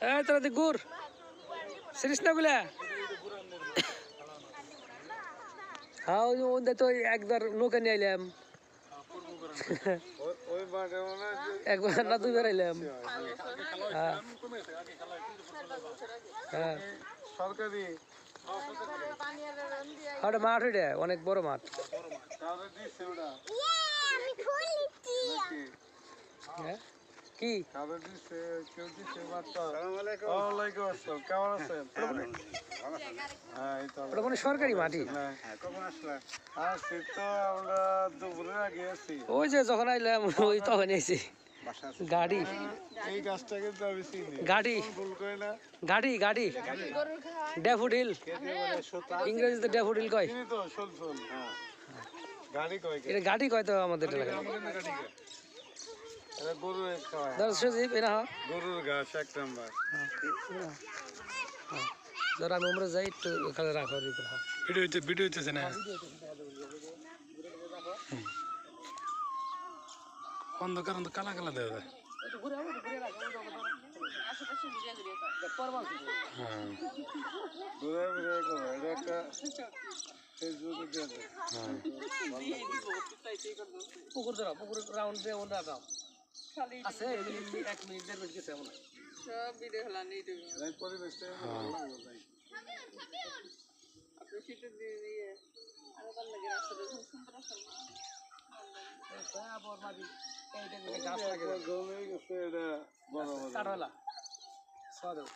এই তোরা দি গুড়। সিরিস না গুলা হ্যাঁ তো একবার নৌকা নিয়ে আইলাম। একবার না, দুইবার আইলাম। হ্যাঁ। হ্যাঁ। মাঠ ওইটা অনেক বড় মাঠ। হ্যাঁ কি? হ্যাঁ সরকারি মাটি? হ্যাঁ। কখন আসলে? আসছি তো আমরা দুপুরের আগে আছি ওই যে যখন আইলাম ওই তখন গাড়ি। এই গাছটা কিন্তু আমি চিনি। গাড়ি। ভুল করে না। গাড়ি গাড়ি। ড্যাফোডিল। কেটে বলে সুতা। ইংরেজিতে ড্যাফোডিল কয়? তো হ্যাঁ। এটা গাড়ি কয় তো আমাদের এলাকায়? ধর সজীব এনা হ গরুর ঘাস এক নাম্বার। ধর আমি আমরা যাই একটু ওখানে রাখো ভিডিও ভিডিও হইতেছে না? অন্ধকার অন্ধ কালা কালা দেওয়া যায়। হ্যাঁ। একটা ফেসবুকে দিয়ে দেয়। হ্যাঁ পুকুর ধরো পুকুর রাউন্ড দিয়ে ওটা দাও। আছে এক মিনিট দেড় মিনিট গেছে এমন। এই পরিবেশটা ভালো লাগল ভাই। তারপর মাঝি এইটা গাছ লাগে একবার গেছে এটা বড় বড়। কাঠ হলা সদেও